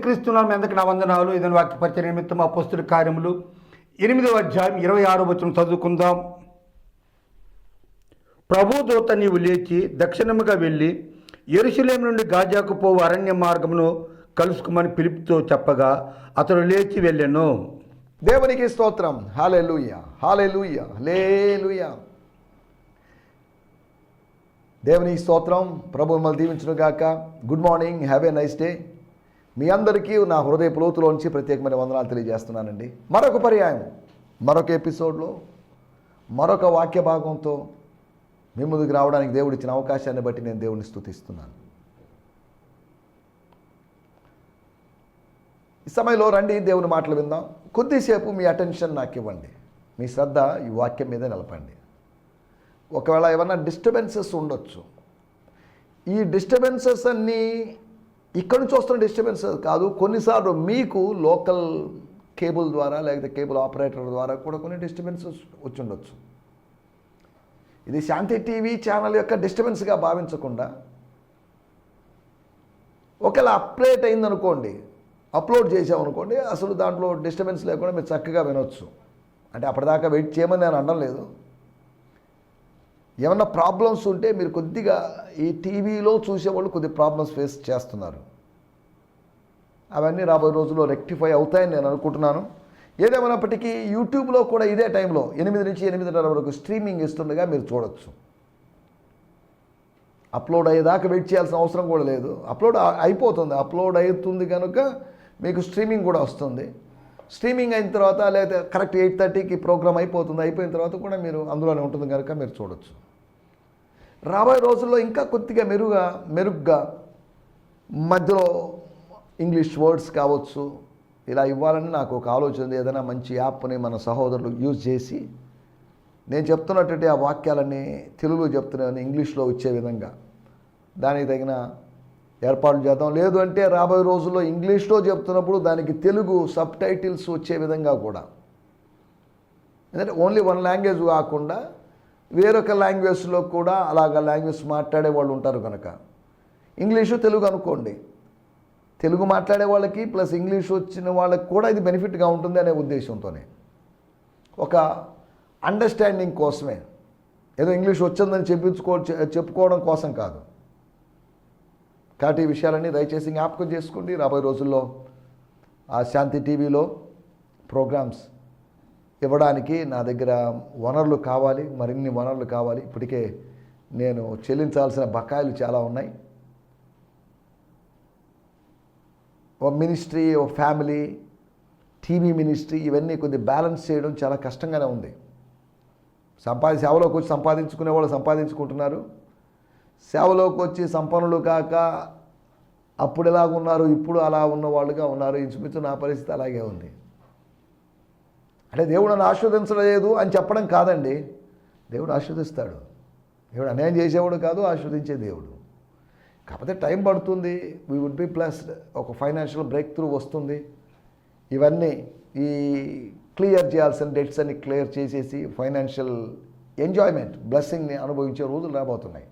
యేసుక్రీస్తునామ ఎందుకు నా వందనాలు. ఇదని వాక్య పరిచయ నిమిత్తం అపోస్తుల కార్యములు. ఎనిమిదవ అధ్యాయం ఇరవై ఆరో వచనం చదువుకుందాం. ప్రభు దూత నీవు లేచి దక్షిణముగా వెళ్ళి ఎరుసలేం నుండి గాజాకు పోవు అరణ్య మార్గమును కలుసుకోమని పిలుపుతో చెప్పగా అతడు లేచి వెళ్ళాను. దేవునికి స్తోత్రం. హాలై లూయ హలేలుయ దేవునికి స్తోత్రం. ప్రభు మిమ్మల్ని దీవించునుగాక. Good morning. Have a nice day. మీ అందరికీ నా హృదయ పులోతులోంచి ప్రత్యేకమైన వందనాలు తెలియజేస్తున్నానండి. మరొక పర్యాయం మరొక ఎపిసోడ్లో మరొక వాక్య భాగంతో మీ ముందుకు రావడానికి దేవుడు ఇచ్చిన అవకాశాన్ని బట్టి నేను దేవుడిని స్థుతిస్తున్నాను. ఈ సమయంలో రండి దేవుని మాటలు విందాం. కొద్దిసేపు మీ అటెన్షన్ నాకు ఇవ్వండి. మీ శ్రద్ధ ఈ వాక్యం మీద నిలపండి. ఒకవేళ ఏమన్నా డిస్టర్బెన్సెస్ ఉండొచ్చు. ఈ డిస్టర్బెన్సెస్ అన్నీ ఇక్కడ నుంచి వస్తున్న డిస్టర్బెన్సెస్ కాదు. కొన్నిసార్లు మీకు లోకల్ కేబుల్ ద్వారా లేకపోతే కేబుల్ ఆపరేటర్ ద్వారా కూడా కొన్ని డిస్టర్బెన్సెస్ వచ్చిండొచ్చు. ఇది శాంతి టీవీ ఛానల్ యొక్క డిస్టర్బెన్స్గా భావించకుండా ఒకవేళ అప్డేట్ అయిందనుకోండి అప్లోడ్ చేసామనుకోండి అసలు దాంట్లో డిస్టర్బెన్స్ లేకుండా మీరు చక్కగా వినొచ్చు. అంటే అప్పటిదాకా వెయిట్ చేయమని నేను అనడం లేదు. ఏమన్నా ప్రాబ్లమ్స్ ఉంటే మీరు కొద్దిగా ఈ టీవీలో చూసేవాళ్ళు కొద్ది ప్రాబ్లమ్స్ ఫేస్ చేస్తున్నారు. అవన్నీ రాబోయే రోజుల్లో రెక్టిఫై అవుతాయని నేను అనుకుంటున్నాను. ఏదేమైనప్పటికీ యూట్యూబ్లో కూడా ఇదే టైంలో ఎనిమిది నుంచి ఎనిమిదిన్నర వరకు స్ట్రీమింగ్ ఇస్తుండగా మీరు చూడొచ్చు. అప్లోడ్ అయ్యేదాకా వెయిట్ చేయాల్సిన అవసరం కూడా లేదు. అప్లోడ్ అయిపోతుంది. అప్లోడ్ అవుతుంది కనుక మీకు స్ట్రీమింగ్ కూడా వస్తుంది. స్ట్రీమింగ్ అయిన తర్వాత లేదా కరెక్ట్ ఎయిట్ థర్టీకి ప్రోగ్రామ్ అయిపోతుంది. అయిపోయిన తర్వాత కూడా మీరు అందులోనే ఉంటుంది కనుక మీరు చూడొచ్చు. రాబోయే రోజుల్లో ఇంకా కొద్దిగా మెరుగా మెరుగ్గా మధ్యలో ఇంగ్లీష్ వర్డ్స్ కావచ్చు ఇలా ఇవ్వాలని నాకు ఒక ఆలోచన ఉంది. ఏదైనా మంచి యాప్ని మన సహోదరులు యూజ్ చేసి నేను చెప్తున్నటువంటి ఆ వాక్యాలన్నీ తెలుగులో చెప్తున్నాను ఇంగ్లీష్లో వచ్చే విధంగా దానికి తగిన ఏర్పాట్లు చేద్దాం. లేదు అంటే రాబోయే రోజుల్లో ఇంగ్లీష్లో చెప్తున్నప్పుడు దానికి తెలుగు సబ్ టైటిల్స్ వచ్చే విధంగా కూడా. ఎందుకంటే ఓన్లీ వన్ లాంగ్వేజ్ కాకుండా వేరొక లాంగ్వేజ్లో కూడా అలాగ లాంగ్వేజ్ మాట్లాడే వాళ్ళు ఉంటారు కనుక. ఇంగ్లీషు తెలుగు అనుకోండి. తెలుగు మాట్లాడే వాళ్ళకి ప్లస్ ఇంగ్లీష్ వచ్చిన వాళ్ళకి కూడా ఇది బెనిఫిట్గా ఉంటుంది అనే ఉద్దేశంతోనే. ఒక అండర్స్టాండింగ్ కోసమే. ఏదో ఇంగ్లీష్ వచ్చిందని చెప్పించుకో చెప్పుకోవడం కోసం కాదు. కాబట్టి ఈ విషయాలన్నీ దయచేసి జ్ఞాపకం చేసుకోండి. రాబోయే రోజుల్లో ఆ శాంతి టీవీలో ప్రోగ్రామ్స్ ఇవ్వడానికి నా దగ్గర వనరులు కావాలి మరిన్ని వనరులు కావాలి. ఇప్పటికే నేను చెల్లించాల్సిన బకాయిలు చాలా ఉన్నాయి. ఓ మినిస్ట్రీ ఓ ఫ్యామిలీ టీవీ మినిస్ట్రీ ఇవన్నీ కొద్ది బ్యాలెన్స్ చేయడం చాలా కష్టంగానే ఉంది. సంపాది సేవలోకి వచ్చి సంపాదించుకునే వాళ్ళు సంపాదించుకుంటున్నారు. సేవలోకి వచ్చి సంపన్నులు కాక అప్పుడు ఎలాగ ఉన్నారు ఇప్పుడు అలా ఉన్న వాళ్ళుగా ఉన్నారు. ఇంచుమించు నా పరిస్థితి అలాగే ఉంది. అంటే దేవుడు నన్ను ఆస్వాదించలేదు అని చెప్పడం కాదండి. దేవుడు ఆస్వాదిస్తాడు దేవుడు అన్యాయం చేసేవాడు కాదు ఆస్వాదించే దేవుడు. కాకపోతే టైం పడుతుంది. వీ వుడ్ బి ప్లస్డ్ ఒక ఫైనాన్షియల్ బ్రేక్ త్రూ వస్తుంది. ఇవన్నీ ఈ క్లియర్ చేయాల్సిన డెట్స్ అన్ని క్లియర్ చేసేసి ఫైనాన్షియల్ ఎంజాయ్మెంట్ బ్లెస్సింగ్ని అనుభవించే రోజులు రాబోతున్నాయి.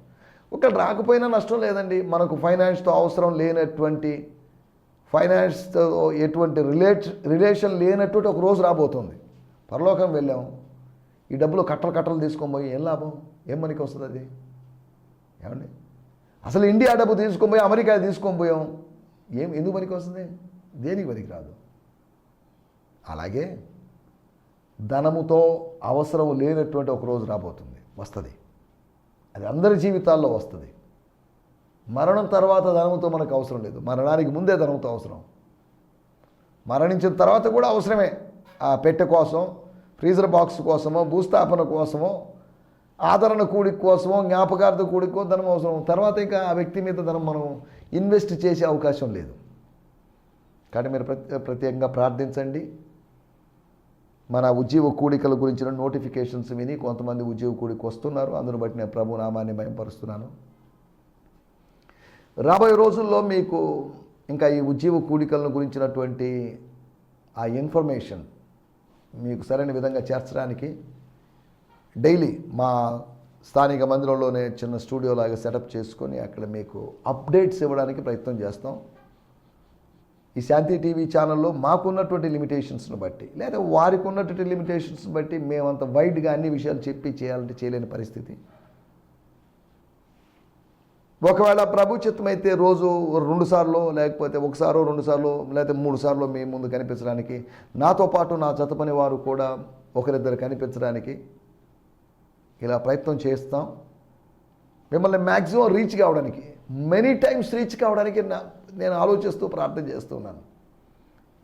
ఒకవేళ రాకపోయినా నష్టం లేదండి. మనకు ఫైనాన్స్తో అవసరం లేనటువంటి ఫైనాన్స్తో ఎటువంటి రిలేట్ రిలేషన్ లేనటువంటి ఒక రోజు రాబోతుంది. పరలోకం వెళ్ళాం. ఈ డబ్బులు కట్టలు కట్టలు తీసుకొని పోయి ఏం లాభం? ఏం మనకి వస్తుంది అది? ఏమండి? అసలు ఇండియా డబ్బు తీసుకొని పోయి అమెరికా తీసుకొని పోయాం. ఏం ఎందుకు పనికి వస్తుంది? దేనికి పనికి రాదు? అలాగే ధనముతో అవసరం లేనటువంటి ఒక రోజు రాబోతుంది వస్తుంది. అది అందరి జీవితాల్లో వస్తుంది. మరణం తర్వాత ధనముతో మనకు అవసరం లేదు. మరణానికి ముందే ధనంతో అవసరం. మరణించిన తర్వాత కూడా అవసరమే. పెట్టె కోసం ఫ్రీజర్ బాక్స్ కోసమో భూస్థాపన కోసమో ఆదరణ కూడి కోసమో జ్ఞాపకార్థ కూడికో ధనం అవసరం. తర్వాత ఇంకా ఆ వ్యక్తి మీద ధనం మనం ఇన్వెస్ట్ చేసే అవకాశం లేదు. కానీ మీరు ప్రత్యే ప్రత్యేకంగా ప్రార్థించండి. మన ఉద్యోగ కూడికల గురించిన నోటిఫికేషన్స్ విని కొంతమంది ఉద్యోగ కూడికి వస్తున్నారు. అందును బట్టి నేను ప్రభు నామాన్ని భయంపరుస్తున్నాను. రాబోయే రోజుల్లో మీకు ఇంకా ఈ ఉద్యోగ కూడికలను గురించినటువంటి ఆ ఇన్ఫర్మేషన్ మీకు సరైన విధంగా చేర్చడానికి డైలీ మా స్థానిక మందిరంలోనే చిన్న స్టూడియో లాగా సెటప్ చేసుకొని అక్కడ మీకు అప్డేట్స్ ఇవ్వడానికి ప్రయత్నం చేస్తాం. ఈ శాంతి టీవీ ఛానల్లో మాకున్నటువంటి లిమిటేషన్స్ని బట్టి లేదా వారికి ఉన్నటువంటి లిమిటేషన్స్ని బట్టి మేమంత వైడ్గా అన్ని విషయాలు చెప్పి చేయాలంటే చేయలేని పరిస్థితి. ఒకవేళ ప్రభు చిత్తమైతే రోజు రెండు సార్లు లేకపోతే ఒకసారో రెండు సార్లు లేకపోతే మూడు సార్లు మీ ముందు కనిపించడానికి నాతో పాటు నా జత పని వారు కూడా ఒకరిద్దరు కనిపించడానికి ఇలా ప్రయత్నం చేస్తాం. మిమ్మల్ని మ్యాక్సిమం రీచ్ కావడానికి మెనీ టైమ్స్ రీచ్ కావడానికి నేను ఆలోచిస్తూ ప్రార్థన చేస్తున్నాను.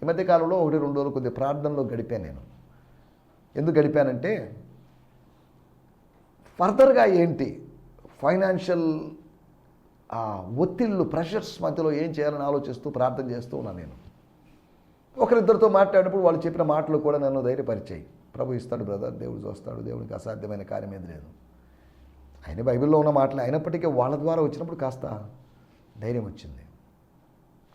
ఈ మధ్య కాలంలో ఒకటి రెండు రోజులు కొద్దిగా ప్రార్థనలో గడిపాను నేను. ఎందుకు గడిపానంటే ఫర్దర్గా ఏంటి? ఫైనాన్షియల్ ఆ ఒత్తిళ్ళు ప్రెషర్స్ మధ్యలో ఏం చేయాలని ఆలోచిస్తూ ప్రార్థన చేస్తూ ఉన్నాను నేను. ఒకరిద్దరితో మాట్లాడినప్పుడు వాళ్ళు చెప్పిన మాటలు కూడా నన్ను ధైర్యపరిచాయి. ప్రభు ఇస్తాడు బ్రదర్ దేవుడు చూస్తాడు దేవునికి అసాధ్యమైన కార్యం ఏది లేదు. ఆయన బైబిల్లో ఉన్న మాటలు అయినప్పటికీ వాళ్ళ ద్వారా వచ్చినప్పుడు కాస్త ధైర్యం వచ్చింది.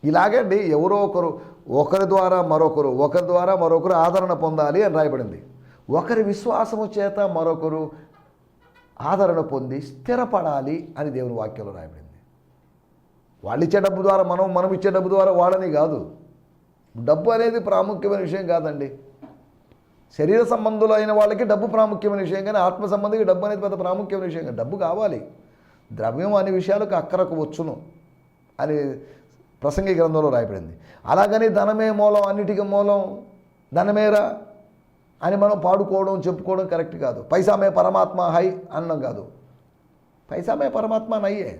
ఇలాగండి ఎవరో ఒకరు ఒకరి ద్వారా మరొకరు ఒకరి ద్వారా మరొకరు ఆదరణ పొందాలి అని రాయబడింది. ఒకరి విశ్వాసము చేత మరొకరు ఆదరణ పొంది స్థిరపడాలి అని దేవుని వాక్యంలో రాయబడింది. వాళ్ళు ఇచ్చే డబ్బు ద్వారా మనం మనం ఇచ్చే డబ్బు ద్వారా వాళ్ళని కాదు. డబ్బు అనేది ప్రాముఖ్యమైన విషయం కాదండి. శరీర సంబంధులైన వాళ్ళకి డబ్బు ప్రాముఖ్యమైన విషయం కానీ ఆత్మ సంబంధికి డబ్బు అనేది పెద్ద ప్రాముఖ్యమైన విషయం కానీ డబ్బు కావాలి. ద్రవ్యం అనే విషయాలకు అక్కరకు వచ్చును అని ప్రసంగి గ్రంథంలో రాయబడింది. అలాగని ధనమే మూలం అన్నిటికీ మూలం ధనమేరా అని మనం పాడుకోవడం చెప్పుకోవడం కరెక్ట్ కాదు. పైసామే పరమాత్మ హై అన్నం కాదు. పైసామే పరమాత్మ నయ్యే.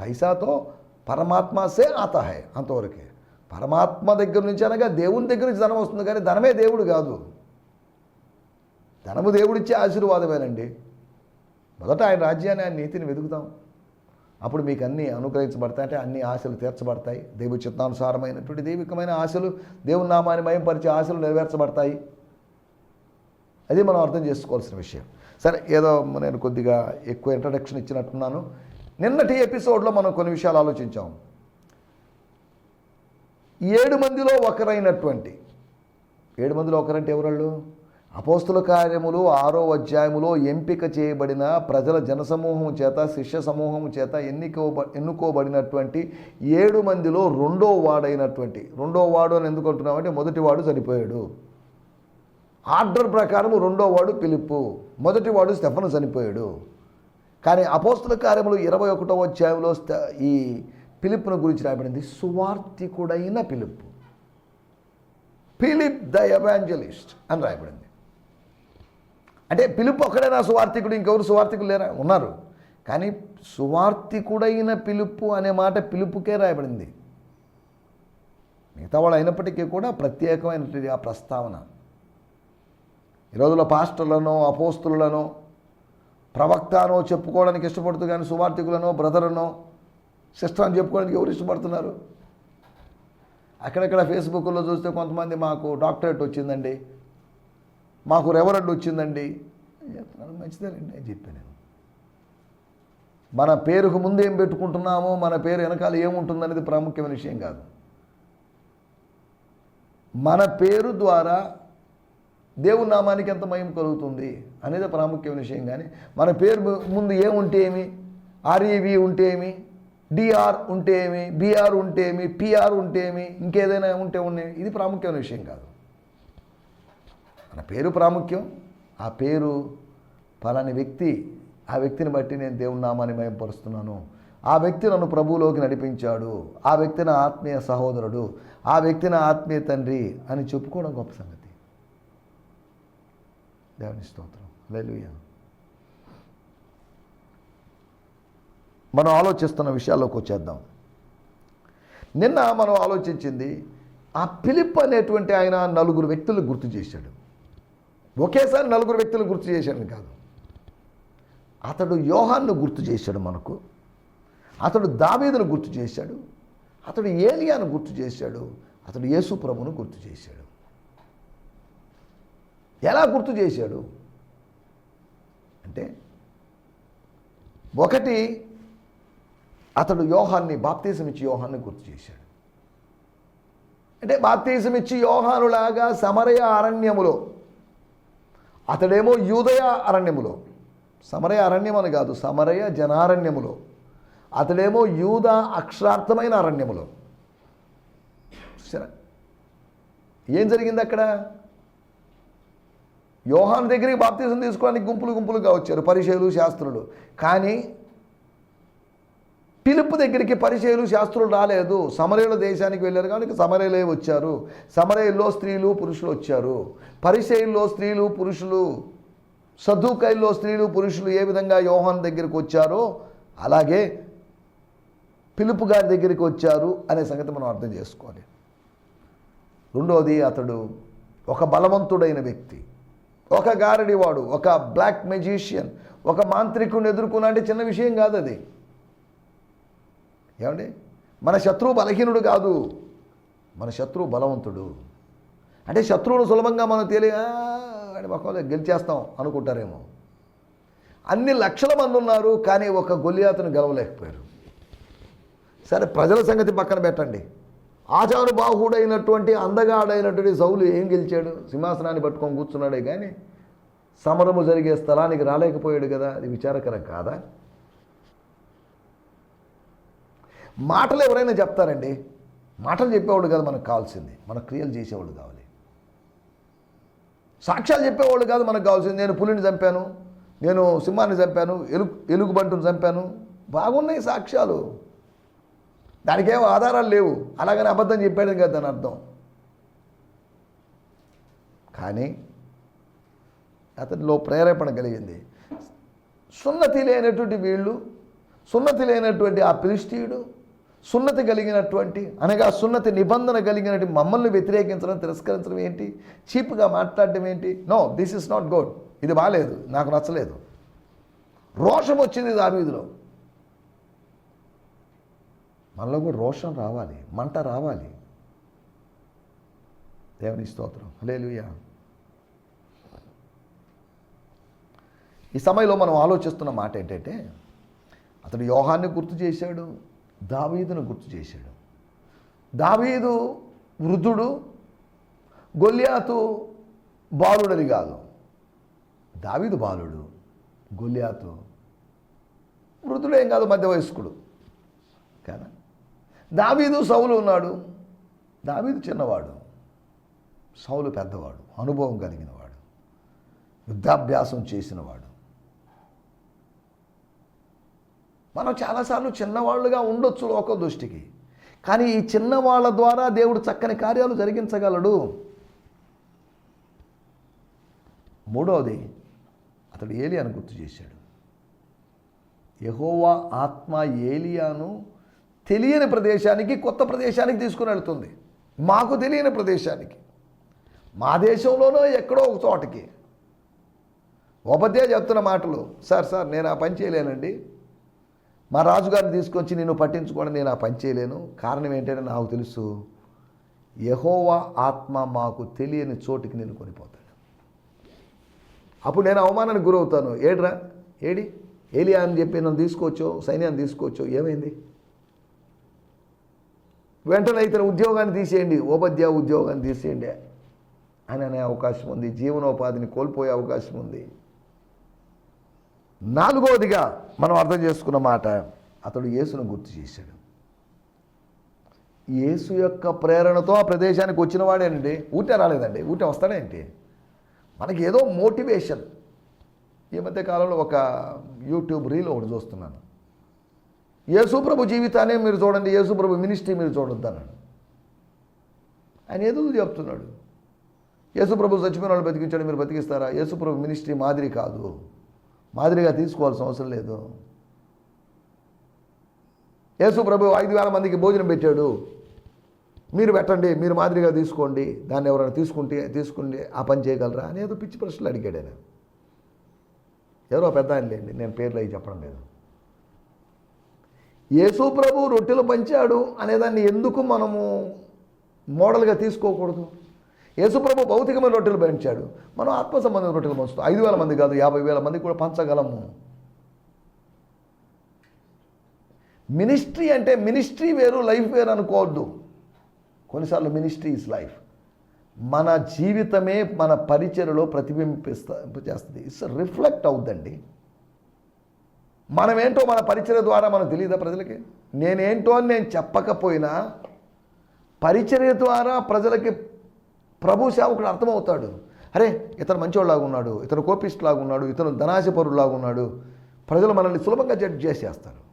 పైసాతో పరమాత్మ సే ఆత హై అంతవరకే. పరమాత్మ దగ్గర నుంచి అనగా దేవుని దగ్గర నుంచి ధనం వస్తుంది కానీ ధనమే దేవుడు కాదు. ధనము దేవుడిచ్చే ఆశీర్వాదమేనండి. మొదట ఆయన రాజ్యాన్ని ఆయన నీతిని వెతుకుతాం. అప్పుడు మీకు అన్నీ అనుగ్రహించబడతాయి. అంటే అన్ని ఆశలు తీర్చబడతాయి. దేవు చిత్తానుసారమైనటువంటి దైవికమైన ఆశలు దేవుని నామాన్ని మయంపరిచే ఆశలు నెరవేర్చబడతాయి. అది మనం అర్థం చేసుకోవాల్సిన విషయం. సరే ఏదో నేను కొద్దిగా ఎక్కువ ఇంట్రడక్షన్ ఇచ్చినట్టున్నాను. నిన్నటి ఎపిసోడ్లో మనం కొన్ని విషయాలు ఆలోచించాం. ఏడు మందిలో ఒకరైనటువంటి ఏడు మందిలో ఒకరంటే ఎవరాళ్ళు? అపోస్తుల కార్యములు ఆరో అధ్యాయములో ఎంపిక చేయబడిన ప్రజల జనసమూహం చేత శిష్య సమూహం చేత ఎన్నికో ఎన్నుకోబడినటువంటి ఏడు మందిలో రెండో వాడైనటువంటి రెండో వాడు అని ఎందుకు అంటున్నామంటే మొదటి వాడు చనిపోయాడు. ఆర్డర్ ప్రకారం రెండో వాడు పిలుపు మొదటి వాడు స్టెఫను చనిపోయాడు. కానీ అపోస్తుల కార్యములు ఇరవై ఒకటో అధ్యాయంలో ఈ పిలుపును గురించి రాయబడింది. సువార్థికుడైన పిలుపు. పిలిప్ ద ఎవాంజలిస్ట్ అని రాయబడింది. అంటే పిలుపు ఒక్కడైనా సువార్థికుడు ఇంకెవరు సువార్థికులు లేరా? ఉన్నారు. కానీ సువార్థికుడైన పిలుపు అనే మాట పిలుపుకే రాయబడింది. మిగతా వాళ్ళు అయినప్పటికీ కూడా ప్రత్యేకమైనటువంటి ఆ ప్రస్తావన. ఈ రోజుల్లో పాస్టర్లను అపోస్తులను ప్రవక్తనో చెప్పుకోవడానికి ఇష్టపడుతూ కానీ సువార్థికులనో బ్రదర్నో సిస్టర్ అని చెప్పుకోవడానికి ఎవరు ఇష్టపడుతున్నారు? అక్కడక్కడ ఫేస్బుక్లో చూస్తే కొంతమంది మాకు డాక్టరేట్ వచ్చిందండి. మాకు రెవరెండ్ వచ్చిందండి. చెప్తున్నాను మంచిదేనండి అని చెప్పాను నేను. మన పేరుకు ముందు ఏం పెట్టుకుంటున్నామో మన పేరు వెనకాల ఏముంటుందనేది ప్రాముఖ్యమైన విషయం కాదు. మన పేరు ద్వారా దేవుని నామానికి ఎంత మయం కలుగుతుంది అనేది ప్రాముఖ్యమైన విషయం కానీ మన పేరు ముందు ఏముంటే ఏమి? ఆర్ఈవి ఉంటే ఏమి? డిఆర్ ఉంటే ఏమి? బీఆర్ ఉంటే ఏమి? పిఆర్ ఉంటే ఏమి? ఇంకేదైనా ఉంటే ఉన్నాయి ఇది ప్రాముఖ్యమైన విషయం కాదు. మన పేరు ప్రాముఖ్యం ఆ పేరు పలాని వ్యక్తి ఆ వ్యక్తిని బట్టి నేను దేవుని నామాన్ని మయంపరుస్తున్నాను ఆ వ్యక్తి నన్ను ప్రభువులోకి నడిపించాడు. ఆ వ్యక్తి నా ఆత్మీయ సహోదరుడు. ఆ వ్యక్తి నా ఆత్మీయ తండ్రి అని చెప్పుకోవడం గొప్ప సంగతి. దేవుని స్తోత్రం హల్లెలూయా మనం ఆలోచిస్తున్న విషయాల్లోకి వచ్చేద్దాం. నిన్న మనం ఆలోచించింది ఆ పిలిప్ అనేటువంటి ఆయన నలుగురు వ్యక్తులు గుర్తు చేశాడు. ఒకేసారి నలుగురు వ్యక్తులు గుర్తు చేశాడని కాదు. అతడు యోహాన్ను గుర్తు చేశాడు మనకు. అతడు దావీదును గుర్తు చేశాడు. అతడు ఏలియాను గుర్తు చేశాడు. అతడు యేసు ప్రభును గుర్తు చేశాడు. ఎలా గుర్తు చేశాడు? అంటే ఒకటి అతడు యోహాన్ని బాప్తీసం ఇచ్చి యోహాన్ని గుర్తు చేశాడు. అంటే బాప్తీసం ఇచ్చి యోహానులాగా సమరయ అరణ్యములో అతడేమో యూదయ అరణ్యములో సమరయ అరణ్యం అని కాదు సమరయ జనారణ్యములో అతడేమో యూద అక్షరార్థమైన అరణ్యములో. చూసారా ఏం జరిగింది అక్కడ యోహాన్ దగ్గరికి బాప్తీసం తీసుకోవడానికి గుంపులు గుంపులుగా వచ్చారు పరిచయలు శాస్త్రులు. కానీ పిలుపు దగ్గరికి పరిచయలు శాస్త్రులు రాలేదు. సమరయుల దేశానికి వెళ్ళారు కానీ సమరయులే వచ్చారు. సమరయుల్లో స్త్రీలు పురుషులు వచ్చారు. పరిచయల్లో స్త్రీలు పురుషులు సద్దుకైల్లో స్త్రీలు పురుషులు ఏ విధంగా యోహాన్ దగ్గరికి వచ్చారో అలాగే పిలుపు గారి దగ్గరికి వచ్చారు అనే సంగతి మనం అర్థం చేసుకోవాలి. రెండోది అతడు ఒక బలవంతుడైన వ్యక్తి. ఒక గారడివాడు ఒక బ్లాక్ మెజీషియన్ ఒక మాంత్రికుని ఎదుర్కొన్నా అంటే చిన్న విషయం కాదు అది. ఏమండి? మన శత్రువు బలహీనుడు కాదు. మన శత్రువు బలవంతుడు. అంటే శత్రువును సులభంగా మనం తెలియ అని మొక్కలో గెలిచేస్తాం అనుకుంటారేమో. అన్ని లక్షల మంది ఉన్నారు కానీ ఒక గొలియాతను గెలవలేకపోయారు. సరే ప్రజల సంగతి పక్కన పెట్టండి. ఆచారుబాహుడైనటువంటి అందగాడైనటువంటి సౌలు ఏం గెలిచాడు? సింహాసనాన్ని పట్టుకొని కూర్చున్నాడే కానీ సమరము జరిగే స్థలానికి రాలేకపోయాడు కదా. అది విచారకరం కాదా? మాటలు ఎవరైనా చెప్తారండి? మాటలు చెప్పేవాడు కాదు మనకు కావాల్సింది. మన క్రియలు చేసేవాళ్ళు కావాలి. సాక్ష్యాలు చెప్పేవాళ్ళు కాదు మనకు కావాల్సింది. నేను పులిని చంపాను నేను సింహాన్ని చంపాను ఎలుగు ఎలుగుబంటును చంపాను. బాగున్నాయి సాక్ష్యాలు. దానికేం ఆధారాలు లేవు. అలాగని అబద్ధం చెప్పాడు కదా దాని అర్థం. కానీ అతనిలో ప్రేరేపణ కలిగింది. సున్నతి లేనటువంటి వీళ్ళు సున్నతి లేనటువంటి ఆ పిలిస్తీయుడు సున్నతి కలిగినటువంటి అనగా సున్నతి నిబంధన కలిగినటువంటి మమ్మల్ని వ్యతిరేకించడం తిరస్కరించడం ఏంటి? చీప్గా మాట్లాడడం ఏంటి? No this is not good ఇది బాగాలేదు నాకు నచ్చలేదు. రోషం వచ్చింది దావీదులో. మనలో కూడా రోషం రావాలి మంట రావాలి. దేవుని స్తోత్రం. లేలుయా ఈ సమయంలో మనం ఆలోచిస్తున్న మాట ఏంటంటే అతడు యోహాన్ని గుర్తు చేశాడు దావీదును గుర్తు చేశాడు. దావీదు వృద్ధుడు గొల్యాతు బాలుడని కాదు. దావీదు బాలుడు గొల్యాతు వృద్ధుడు ఏం కాదు మధ్య వయస్కుడు కదా? దావీదు సౌలు ఉన్నాడు. దావీదు చిన్నవాడు. సౌలు పెద్దవాడు. అనుభవం కలిగినవాడు. యుద్ధాభ్యాసం చేసినవాడు. మనం చాలాసార్లు చిన్నవాళ్ళుగా ఉండొచ్చు లోక దృష్టికి. కానీ ఈ చిన్నవాళ్ళ ద్వారా దేవుడు చక్కని కార్యాలు జరిగించగలడు. మూడవది అతడు ఏలియాను గుర్తు చేశాడు. యహోవా ఆత్మ ఏలియాను తెలియని ప్రదేశానికి కొత్త ప్రదేశానికి తీసుకుని వెళ్తుంది. మాకు తెలియని ప్రదేశానికి. మా దేశంలోనో ఎక్కడో ఒక చోటకి. ఉపాధ్యాయ చెప్తున్న మాటలు సార్ సార్ నేను ఆ పని చేయలేనండి. మా రాజుగారిని తీసుకొచ్చి నేను పట్టించుకోవడం నేను ఆ పని చేయలేను. కారణం ఏంటంటే నాకు తెలుసు యహోవా ఆత్మ మాకు తెలియని చోటికి నేను కొనిపోతాడు. అప్పుడు నేను అవమానానికి గురవుతాను. ఏడ్రా? ఏడి? ఏలియా అని చెప్పి నన్ను తీసుకోవచ్చో సైన్యాన్ని తీసుకోవచ్చో ఏమైంది? వెంటనే ఇతను ఉద్యోగాన్ని తీసేయండి ఉపాధ్యాయ ఉద్యోగాన్ని తీసేయండి అని అనే అవకాశం ఉంది. జీవనోపాధిని కోల్పోయే అవకాశం ఉంది. నాలుగవదిగా మనం అర్థం చేసుకున్న మాట అతడు యేసును గుర్తు చేశాడు. యేసు యొక్క ప్రేరణతో ఆ ప్రదేశానికి వచ్చిన వాడేనండి. ఊటే రాలేదండి. ఊటే వస్తాడేంటి మనకి ఏదో మోటివేషన్. ఈ మధ్య కాలంలో ఒక యూట్యూబ్ రీల్ ఒకటి చూస్తున్నాను. యేసుప్రభు జీవితాన్ని మీరు చూడండి యేసుప్రభు మినిస్ట్రీ మీరు చూడొద్దు అన్నాడు. ఆయన ఏదో చెప్తున్నాడు. యేసుప్రభు చచ్చిపోయిన వాళ్ళు బతికించాడు మీరు బతికిస్తారా? యేసుప్రభు మినిస్ట్రీ మాదిరి కాదు. మాదిరిగా తీసుకోవాల్సిన అవసరం లేదు. యేసుప్రభు ఐదు వేల మందికి భోజనం పెట్టాడు. మీరు పెట్టండి మీరు మాదిరిగా తీసుకోండి దాన్ని ఎవరైనా తీసుకుంటే తీసుకుంటే ఆ పని చేయగలరా అని ఏదో పిచ్చి ప్రశ్నలు అడిగాడు ఆయన. ఎవరో పెద్ద ఆయన లేండి నేను పేర్లు అవి చెప్పడం లేదు. యేసు ప్రభు రొట్టెలు పంచాడు అనేదాన్ని ఎందుకు మనము మోడల్గా తీసుకోకూడదు? యేసుప్రభు భౌతికమైన రొట్టెలు పంచాడు. మనం ఆత్మ సంబంధమైన రొట్టెలు పంచుతాం. ఐదు వేల మంది కాదు యాభై వేల మంది కూడా పంచగలము. మినిస్ట్రీ అంటే మినిస్ట్రీ వేరు లైఫ్ వేరు అనుకోవద్దు. కొన్నిసార్లు మినిస్ట్రీ ఇస్ లైఫ్. మన జీవితమే మన పరిచయలో ప్రతిబింబిస్తా చేస్తుంది. It's reflect అవుద్దండి. మనమేంటో మన పరిచయ ద్వారా మనకు తెలియదా ప్రజలకి? నేనేంటో అని నేను చెప్పకపోయినా పరిచర్య ద్వారా ప్రజలకి ప్రభు సేవకుడు అర్థమవుతాడు. అరే ఇతను మంచివాళ్ళలాగా ఉన్నాడు ఇతను కోపిస్ట్ ఉన్నాడు ఇతను ధనాశపరులాగా ఉన్నాడు. ప్రజలు మనల్ని సులభంగా జడ్జ్ చేసేస్తారు.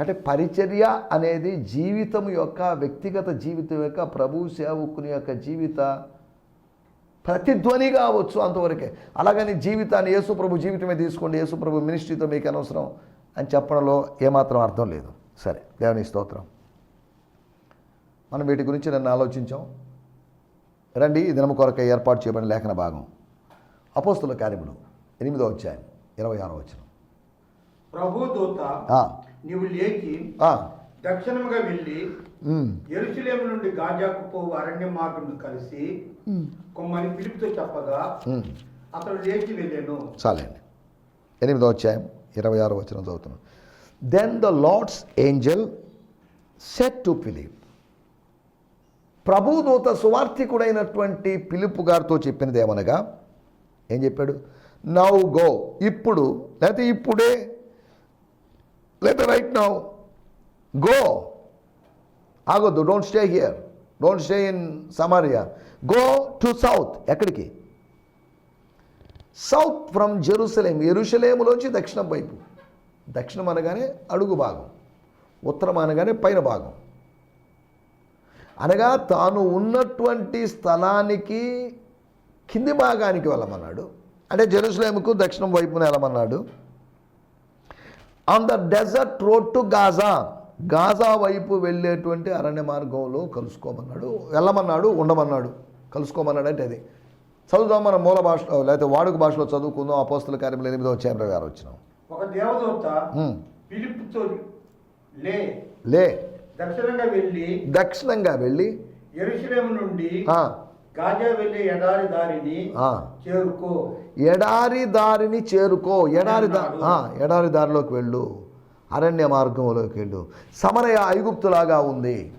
అంటే పరిచర్య అనేది జీవితం యొక్క వ్యక్తిగత జీవితం యొక్క ప్రభు సేవకుని యొక్క జీవిత ప్రతిధ్వని కావచ్చు అంతవరకే. అలాగని జీవితాన్ని యేసు ప్రభు జీవితమే తీసుకోండి యేసు ప్రభు మినిస్ట్రీతో మీకు అనవసరం అని చెప్పడంలో ఏమాత్రం అర్థం లేదు. సరే దేవుని స్తోత్రం. మనం వీటి గురించి నన్ను ఆలోచించాం. రండి ఈ దినము కొరకై ఏర్పాటు చేయబడిన లేఖన భాగం. అపోస్తుల కార్యములు ఎనిమిదో అధ్యాయం ఇరవై ఆరో వచ్చిన ప్రభు దూత నీవు లేచి దక్షిణముగా వెళ్ళి ఎరుసలేము నుండి గాజాకు పోవు అరణ్య మార్గమును కలిసి కొమ్మని పిలుపుతో చెప్పగా అతడు లేచి వెళ్ళాను. చాలండి. ఎనిమిదో అధ్యాయం ఇరవై ఆరో వచ్చిన చదువుతున్నాం. Then the Lord's angel said to Philip ప్రభుదూత సువార్థికుడైనటువంటి పిలుపు గారితో చెప్పినది ఏమనగా? ఏం చెప్పాడు? నౌ గో ఇప్పుడు లేకపోతే ఇప్పుడే లేకపోతే right now go ఆగొద్దు don't stay here don't stay in Samaria go to south ఎక్కడికి? సౌత్ ఫ్రమ్ జెరూసలేం ఎరుసలేములోంచి దక్షిణం వైపు. దక్షిణం అనగానే అడుగు భాగం. ఉత్తరం అనగానే పైన భాగం. అనగా తాను ఉన్నటువంటి స్థలానికి కింది భాగానికి వెళ్ళమన్నాడు. అంటే జెరూసలేముకు దక్షిణం వైపున వెళ్ళమన్నాడు. On the desert road to Gaza Gaza వైపు వెళ్ళేటువంటి అరణ్య మార్గంలో కలుసుకోమన్నాడు వెళ్ళమన్నాడు ఉండమన్నాడు. కలుసుకోమన్నాడు అంటే అది. చదువుదాం మన మూల భాషలో లేకపోతే వాడుక భాషలో చదువుకుందాం అపోస్తుల కార్యములు ఎనిమిదో ఇరవై ఆరు వచ్చినాం. ఒక దేవదూత. పిలుపుతో లే. లే. దక్షిణంగా వెళ్ళి దక్షిణంగా వెళ్ళి నుండి గాజా వెళ్ళే ఎడారి దారిని చేరుకో. ఎడారి దారిని చేరుకో. ఎడారి దా ఆ, ఎడారి దారిలోకి వెళ్ళు. అరణ్య మార్గంలోకి వెళ్ళు. సమరయ ఐగుప్తులాగా ఉంది.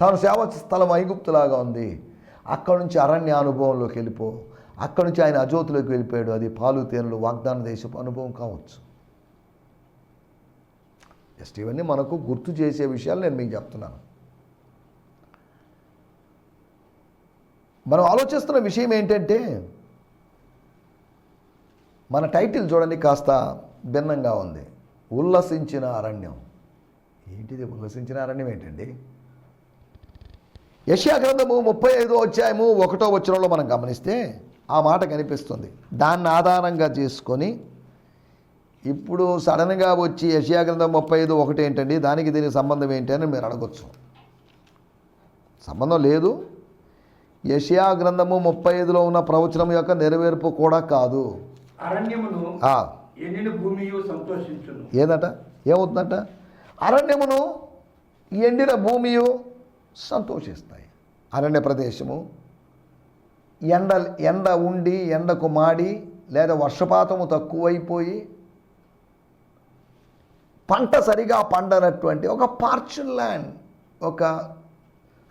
తాను సేవ స్థలం ఐగుప్తులాగా ఉంది. అక్కడి నుంచి అరణ్య అనుభవంలోకి వెళ్ళిపో. అక్కడి నుంచి ఆయన అజోతులోకి వెళ్ళిపోయాడు. అది పాలు తేనెలు వాగ్దాన దేశపు అనుభవం కావచ్చు. జస్ట్ ఇవన్నీ మనకు గుర్తు చేసే విషయాలు నేను మీకు చెప్తున్నాను. మనం ఆలోచిస్తున్న విషయం ఏంటంటే మన టైటిల్ చూడండి కాస్త భిన్నంగా ఉంది. ఉల్లసించిన అరణ్యం. ఏంటిది ఉల్లసించిన అరణ్యం ఏంటండి? యశా గ్రంథము ముప్పై ఐదో అధ్యాయము ఒకటో వచనంలో మనం గమనిస్తే ఆ మాట కనిపిస్తుంది. దాన్ని ఆధారంగా చేసుకొని ఇప్పుడు సడన్గా వచ్చి యశయా గ్రంథం ముప్పై ఐదు ఒకటి ఏంటండి? దానికి దీనికి సంబంధం ఏంటి అని మీరు అడగొచ్చు. సంబంధం లేదు. యశయా గ్రంథము ముప్పై ఐదులో ఉన్న ప్రవచనం యొక్క నెరవేర్పు కూడా కాదు. అరణ్యమును ఏదట? ఏమవుతుందట? అరణ్యమును ఎండిన భూమియు సంతోషిస్తాయి. అరణ్య ప్రదేశము ఎండ ఎండ ఉండి ఎండకు మాడి లేదా వర్షపాతము తక్కువైపోయి పంట సరిగా పండనటువంటి ఒక పార్చున్ ల్యాండ్ ఒక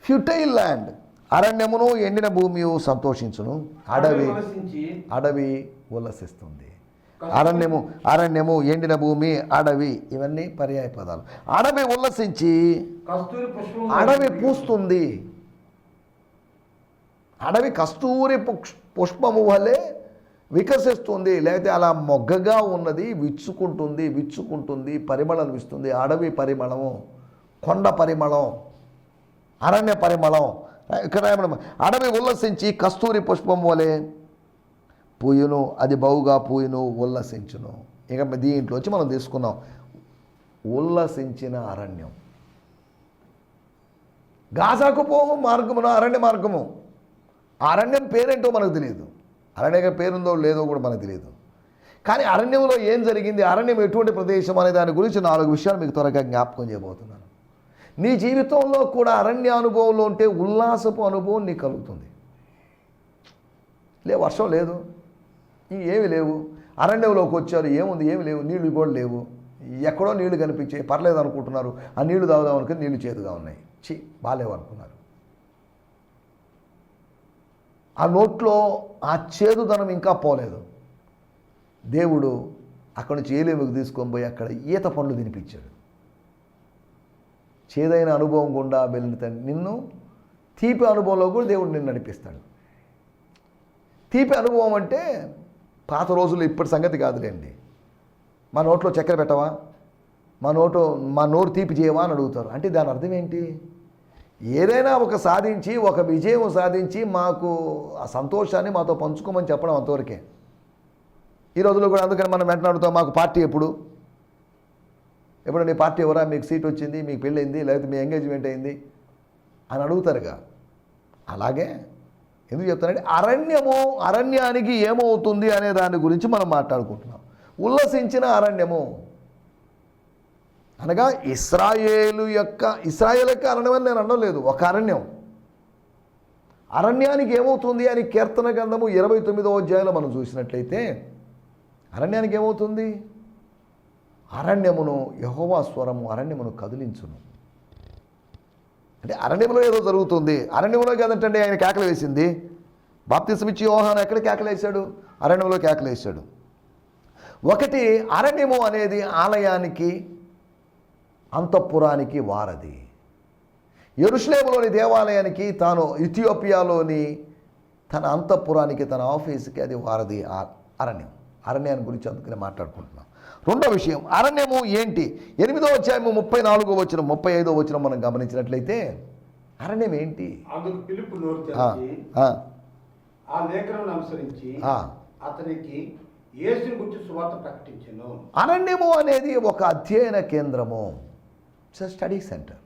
ఫ్యూటైల్ ల్యాండ్ అరణ్యమును ఎండిన భూమియు సంతోషించును. అడవి అడవి ఉల్లసిస్తుంది అరణ్యము అరణ్యము ఎండిన భూమి అడవి ఇవన్నీ పర్యాయ పదాలు. అడవి ఉల్లసించి అడవి పూస్తుంది. అడవి కస్తూరి పుష్పము వలె వికసిస్తుంది. లేకపోతే అలా మొగ్గగా ఉన్నది విచ్చుకుంటుంది విచ్చుకుంటుంది పరిమళం ఇస్తుంది. అడవి పరిమళము కొండ పరిమళం అరణ్య పరిమళం. ఇక్కడ అడవి ఉల్లసించి కస్తూరి పుష్పం వలె పూయును అది బహుగా పూయును ఉల్లసించును. ఇక దీంట్లోంచి మనం తీసుకున్నాం ఉల్లసించిన అరణ్యం. గాజాకు పోము మార్గమున అరణ్య మార్గము. అరణ్యం పేరేంటో మనకు తెలియదు. అరణ్య పేరుందో లేదో కూడా మనకు తెలియదు. కానీ అరణ్యంలో ఏం జరిగింది? అరణ్యం ఎటువంటి ప్రదేశం అనే దాని గురించి నాలుగు విషయాలు మీకు త్వరగా జ్ఞాపకం చేయబోతున్నాను. నీ జీవితంలో కూడా అరణ్య అనుభవంలో ఉంటే ఉల్లాసపు అనుభవం నీకు కలుగుతుంది. లే వర్షం లేదు. ఏమి లేవు. అరణ్యంలోకి వచ్చారు. ఏముంది? ఏమి లేవు. నీళ్ళు కూడా లేవు. ఎక్కడో నీళ్ళు కనిపించాయి. పర్లేదు అనుకుంటున్నారు. ఆ నీళ్ళు తాగుదాం అనుకుని నీళ్ళు చేదుగా ఉన్నాయి. చి బాగాలేవు అనుకున్నారు. ఆ నోట్లో ఆ చేదుదనం ఇంకా పోలేదు. దేవుడు అక్కడి నుంచి ఏలేముకు తీసుకొని పోయి అక్కడ ఈత పండ్లు తినిపించాడు. చేదైన అనుభవం గుండా వెళ్ళిన తండ్రి నిన్ను తీపి అనుభవంలో కూడా దేవుడు నిన్ను నడిపిస్తాడు. తీపి అనుభవం అంటే పాత రోజుల్లో ఇప్పటి సంగతి కాదులేండి. మా నోట్లో చక్కెర పెట్టవా? మా నోటు మా నోరు తీపి చేయవా అని అడుగుతారు. అంటే దాని అర్థం ఏంటి? ఏదైనా ఒక సాధించి ఒక విజయం సాధించి మాకు ఆ సంతోషాన్ని మాతో పంచుకోమని చెప్పడం అంతవరకే. ఈ రోజుల్లో కూడా అందుకని మనం వెంటనే అడుగుతాం మాకు పార్టీ ఎప్పుడు? ఎప్పుడు నీ పార్టీ ఎవరా? మీకు సీట్ వచ్చింది మీకు పెళ్ళైంది లేకపోతే మీ ఎంగేజ్మెంట్ అయింది? అని అడుగుతారుగా. అలాగే ఎందుకు చెప్తానంటే అరణ్యము అరణ్యానికి ఏమవుతుంది అనే దాని గురించి మనం మాట్లాడుకుంటున్నాం. ఉల్లసించిన అరణ్యము. అనగా ఇస్రాయేలు యొక్క ఇస్రాయేల్ యొక్క అరణ్యం అని నేను అనలేదు ఒక అరణ్యం. అరణ్యానికి ఏమవుతుంది అని కీర్తన గ్రంథము ఇరవై తొమ్మిదో అధ్యాయంలో మనం చూసినట్లయితే అరణ్యానికి ఏమవుతుంది? అరణ్యమును యహోవా స్వరము అరణ్యమును కదిలించును. అంటే అరణ్యంలో ఏదో జరుగుతుంది. అరణ్యంలో కదంటే ఆయన కేకలు వేసింది. బాప్తిసమిచ్చి యోహాను ఎక్కడ కేకలు వేశాడు? అరణ్యంలో కేకలు వేశాడు. ఒకటి అరణ్యము అనేది ఆలయానికి అంతఃపురానికి వారధి ఎరుషులేములోని దేవాలయానికి తాను ఇథియోపియాలోని తన అంతఃపురానికి తన ఆఫీస్కి అది వారది అరణ్యం. అరణ్యాన్ని గురించి అందుకనే మాట్లాడుకుంటున్నాం. రెండో విషయం అరణ్యము ఏంటి? ఎనిమిదో అధ్యాయము ముప్పై నాలుగో వచ్చిన ముప్పై ఐదో వచ్చిన మనం గమనించినట్లయితే అరణ్యం ఏంటి? పిలుపు ఆ, లేఖనం అనుసరించి. అతనికి ప్రకటించను. అరణ్యము అనేది ఒక అధ్యయన కేంద్రము. స్టడీ సెంటర్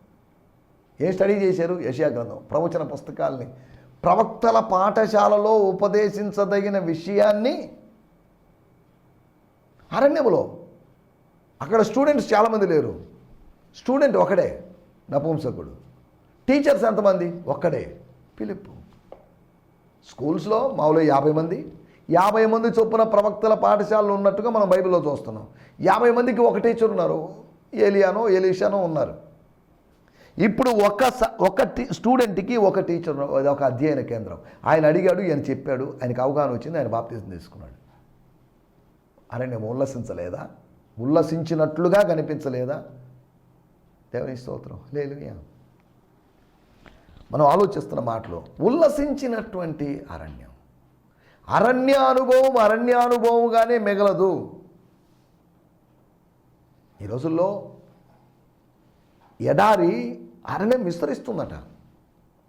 ఏ స్టడీ చేశారు? యశా గ్రంథం ప్రవచన పుస్తకాల్ని. ప్రవక్తల పాఠశాలలో ఉపదేశించదగిన విషయాన్ని అరణ్యములో అక్కడ స్టూడెంట్స్ చాలామంది లేరు. స్టూడెంట్ ఒకడే నపుంసకుడు. టీచర్స్ ఎంతమంది? ఒక్కడే పిలుపు స్కూల్స్లో మామూలుగా యాభై మంది. యాభై మంది చొప్పున ప్రవక్తల పాఠశాలలు ఉన్నట్టుగా మనం బైబిల్లో చూస్తున్నాం. యాభై మందికి ఒక టీచర్ ఉన్నారు. ఏలియానో ఎలీషానో ఉన్నారు. ఇప్పుడు ఒక స- ఒక టీ స్టూడెంట్కి ఒక టీచర్ ఒక అధ్యయన కేంద్రం. ఆయన అడిగాడు ఆయన చెప్పాడు. ఆయనకు అవగాహన వచ్చింది ఆయన బాప్తీసం తీసుకున్నాడు. అరణ్యం ఉల్లసించలేదా? ఉల్లసించినట్లుగా కనిపించలేదా? దేవుని స్తోత్రం. లేదు మనం ఆలోచిస్తున్న మాటలు ఉల్లసించినటువంటి అరణ్యం. అరణ్యానుభవం అరణ్యానుభవంగానే మిగలదు. ఈ రోజుల్లో ఎడారి అరణ్యం విస్తరిస్తుందట.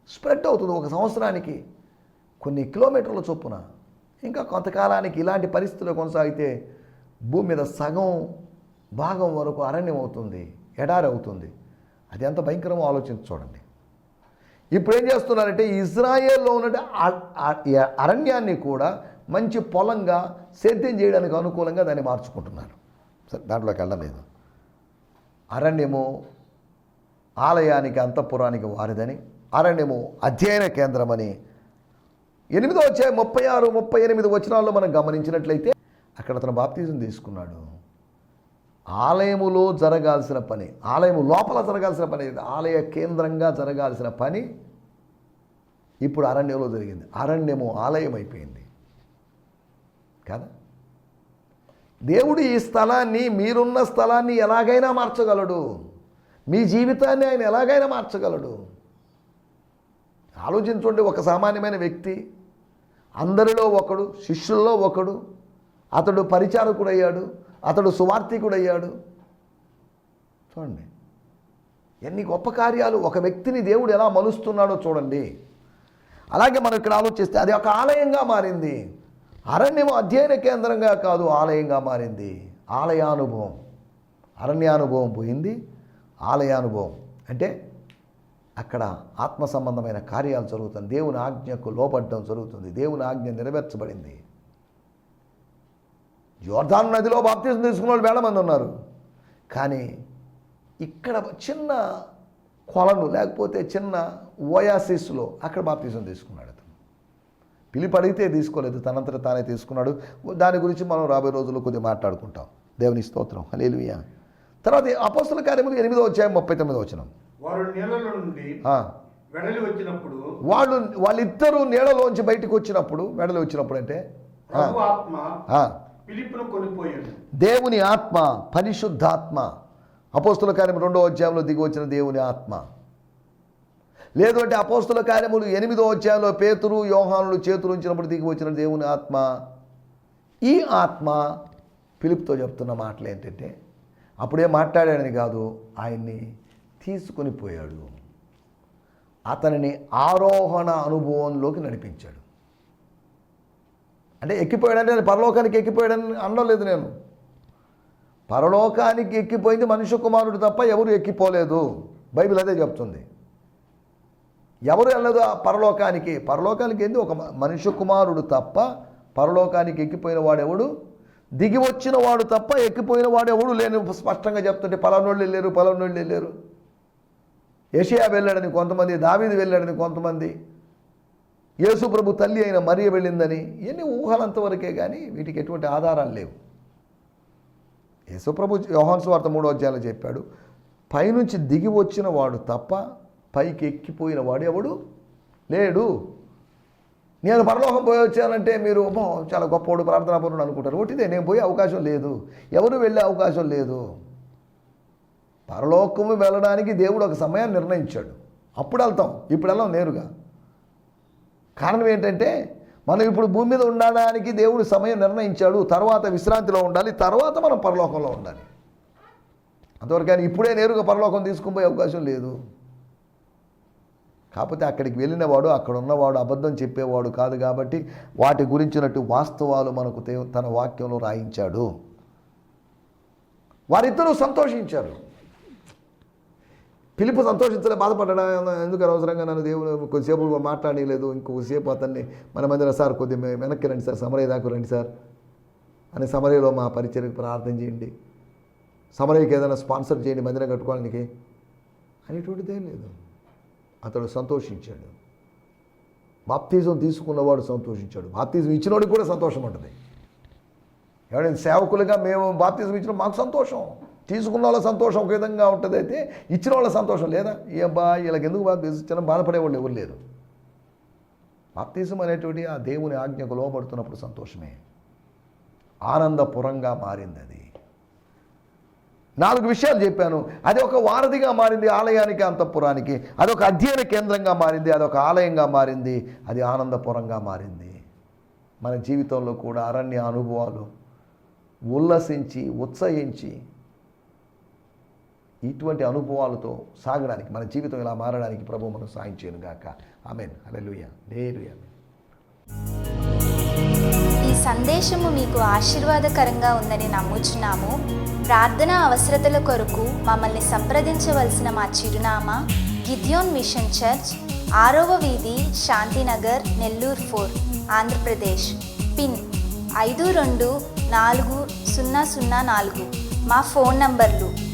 స్ప్రెడ్ అవుతుంది ఒక సంవత్సరానికి కొన్ని కిలోమీటర్ల చొప్పున. ఇంకా కొంతకాలానికి ఇలాంటి పరిస్థితులు కొనసాగితే భూమి మీద సగం భాగం వరకు అరణ్యం అవుతుంది ఎడారి అవుతుంది. అది ఎంత భయంకరమో ఆలోచించి చూడండి. ఇప్పుడు ఏం చేస్తున్నారంటే ఇజ్రాయేల్లో ఉన్న అరణ్యాన్ని కూడా మంచి పొలంగా సేద్యం చేయడానికి అనుకూలంగా దాన్ని మార్చుకుంటున్నారు. సరే దాంట్లోకి వెళ్ళలేదు. అరణ్యము ఆలయానికి అంతఃపురానికి వారిదని అరణ్యము అధ్యయన కేంద్రమని ఎనిమిదో వచ్చే ముప్పై ఆరు ముప్పై ఎనిమిది వచనాల్లో మనం గమనించినట్లయితే అక్కడ అతను బాప్తిజం తీసుకున్నాడు. ఆలయములో జరగాల్సిన పని ఆలయము లోపల జరగాల్సిన పని ఆలయ కేంద్రంగా జరగాల్సిన పని ఇప్పుడు అరణ్యంలో జరిగింది. అరణ్యము ఆలయం అయిపోయింది కదా? దేవుడు ఈ స్థలాన్ని మీరున్న స్థలాన్ని ఎలాగైనా మార్చగలడు. మీ జీవితాన్ని ఆయన ఎలాగైనా మార్చగలడు. ఆలోచించండి ఒక సామాన్యమైన వ్యక్తి అందరిలో ఒకడు శిష్యుల్లో ఒకడు అతడు పరిచారకుడయ్యాడు అతడు సువార్థికుడయ్యాడు. చూడండి ఎన్ని గొప్ప కార్యాలు. ఒక వ్యక్తిని దేవుడు ఎలా మలుస్తున్నాడో చూడండి. అలాగే మనం ఇక్కడ ఆలోచిస్తే అది ఒక ఆలయంగా మారింది. అరణ్యం అధ్యయన కేంద్రంగా కాదు ఆలయంగా మారింది. ఆలయానుభవం. అరణ్యానుభవం పోయింది ఆలయానుభవం. అంటే అక్కడ ఆత్మ సంబంధమైన కార్యాలు జరుగుతుంది. దేవుని ఆజ్ఞకు లోపడడం జరుగుతుంది. దేవుని ఆజ్ఞ నెరవేర్చబడింది. యోర్ధాను నదిలో బాప్తీసం తీసుకున్న వాళ్ళు వేల మంది ఉన్నారు. కానీ ఇక్కడ చిన్న కొలను లేకపోతే చిన్న ఓయాసిస్లో అక్కడ బాప్తీసం తీసుకున్నాడు అతను. పిలిపి అడిగితే తీసుకోలేదు తనంతట తానే తీసుకున్నాడు. దాని గురించి మనం రాబోయే రోజుల్లో కొద్దిగా మాట్లాడుకుంటాం. దేవుని స్తోత్రం. హలేలుయా తర్వాత అపోస్తుల కార్యములు ఎనిమిదో వచ్చాయి ముప్పై తొమ్మిదో వచ్చినాం వారు నీళ్ళలో నుండి వెడలి వచ్చినప్పుడు వాళ్ళు వాళ్ళిద్దరూ నీడలోంచి బయటకు వచ్చినప్పుడు వెడలు వచ్చినప్పుడు అంటే? పిలుపును కొనిపోయాడు. దేవుని ఆత్మ పరిశుద్ధాత్మ. అపోస్తుల కార్యం రెండో అధ్యాయంలో దిగి వచ్చిన దేవుని ఆత్మ. లేదు అంటే అపోస్తుల కార్యములు ఎనిమిదో అధ్యాయంలో పేతురు యోహానులు చేతులు ఉంచినప్పుడు దిగి వచ్చిన దేవుని ఆత్మ. ఈ ఆత్మ పిలుపుతో చెప్తున్న మాటలు ఏంటంటే అప్పుడే మాట్లాడాడని కాదు ఆయన్ని తీసుకుని పోయాడు. అతనిని ఆరోహణ అనుభవంలోకి నడిపించాడు. అంటే ఎక్కిపోయాడంటే నేను పరలోకానికి ఎక్కిపోయాడని అనలేదు నేను. పరలోకానికి ఎక్కిపోయింది మనుష్య కుమారుడు తప్ప ఎవరు ఎక్కిపోలేదు. బైబిల్ అదే చెప్తుంది. ఎవరు వెళ్ళదు ఆ పరలోకానికి? పరలోకానికి ఏంది? ఒక మనుష్య కుమారుడు తప్ప పరలోకానికి ఎక్కిపోయిన వాడెవడు? దిగి వచ్చిన వాడు తప్ప ఎక్కిపోయిన వాడెవడు లేని స్పష్టంగా చెప్తుంటే పలానోళ్ళు వెళ్ళారు పలానోళ్ళు వెళ్ళారు. ఏషియా వెళ్ళాడని కొంతమంది దావీది వెళ్ళాడని కొంతమంది. యేసుప్రభు తల్లి అయిన మరియ వెళ్ళిందని ఎన్ని ఊహలంతవరకే కానీ వీటికి ఎటువంటి ఆధారాలు లేవు. యేసుప్రభు యోహాన్ వార్త మూడో అధ్యాయంలో చెప్పాడు పైనుంచి దిగి వచ్చిన వాడు తప్ప పైకి ఎక్కిపోయిన వాడు ఎవడు? లేడు. నేను పరలోకం పోయి వచ్చానంటే మీరు చాలా గొప్పవాడు ప్రార్థనాపరుడు అనుకుంటారు. ఒకటిదే నేను పోయే అవకాశం లేదు. ఎవరు వెళ్ళే అవకాశం లేదు. పరలోకము వెళ్ళడానికి దేవుడు ఒక సమయాన్ని నిర్ణయించాడు. అప్పుడు వెళ్తాం. ఇప్పుడు వెళ్ళాం నేరుగా. కారణం ఏంటంటే మనం ఇప్పుడు భూమి మీద ఉండడానికి దేవుడు సమయం నిర్ణయించాడు తర్వాత విశ్రాంతిలో ఉండాలి తర్వాత మనం పరలోకంలో ఉండాలి. అంతవరకు కానీ ఇప్పుడే నేరుగా పరలోకం తీసుకుపోయే అవకాశం లేదు. కాకపోతే అక్కడికి వెళ్ళినవాడు అక్కడ ఉన్నవాడు అబద్ధం చెప్పేవాడు కాదు కాబట్టి వాటి గురించినట్టు వాస్తవాలు మనకు తన వాక్యంలో రాయించాడు. వారిద్దరూ సంతోషించారు. పిలుపు సంతోషించలే బాధపడ్డా ఎందుకు అనవసరంగా నన్ను దేవుడు కొద్దిసేపు మాట్లాడలేదు ఇంకొద్దిసేపు అతన్ని మన మధ్యన సార్ కొద్ది వెనక్కి రండి సార్ సమరయ్య దాకా రండి సార్ అని సమరయ్యలో మా పరిచయకు ప్రార్థన చేయండి. సమరయ్యకి ఏదైనా స్పాన్సర్ చేయండి మందిరం కట్టుకోవడానికి. అనేటువంటిదేం లేదు. అతడు సంతోషించాడు. బాప్తిజం తీసుకున్నవాడు సంతోషించాడు. బాప్తిజం ఇచ్చినోడికి కూడా సంతోషం ఉంటుంది. ఎవరైనా సేవకులుగా మేము బాప్తిజం ఇచ్చిన మాకు సంతోషం. తీసుకున్న వాళ్ళ సంతోషం ఒక విధంగా ఉంటుంది అయితే ఇచ్చిన వాళ్ళ సంతోషం లేదా? ఏ బా వీళ్ళకి ఎందుకు బాధ ఇచ్చిన బాధపడేవాళ్ళు ఎవరు లేరు. బాప్తీసం అనేటువంటి ఆ దేవుని ఆజ్ఞకు లోబడుతున్నప్పుడు సంతోషమే. ఆనందపురంగా మారింది అది. నాలుగు విషయాలు చెప్పాను. అది ఒక వారధిగా మారింది ఆలయానికి అంతఃపురానికి. అది ఒక అధ్యయన కేంద్రంగా మారింది అది ఒక ఆలయంగా మారింది అది ఆనందపురంగా మారింది. మన జీవితంలో కూడా అరణ్య అనుభవాలు ఉల్లసించి ఉత్సహించి ఇటువంటి అనుభవాలతో సాగడానికి మన జీవితం ఇలా మారడానికి ప్రభు మనం సాయం చేయను గాక. ఆమెన్. అలెలుయ లేలుయ ఈ సందేశము మీకు ఆశీర్వాదకరంగా ఉందని నమ్ముచున్నాము. ప్రార్థన అవసరతల కొరకు మమ్మల్ని సంప్రదించవలసిన మా చిరునామా గిద్యోన్ మిషన్ చర్చ్ ఆరవ వీధి శాంతినగర్ నెల్లూరు ఫోర్ ఆంధ్రప్రదేశ్. పిన్ ఐదు రెండు నాలుగు సున్నా సున్నా నాలుగు. మా ఫోన్ నంబర్లు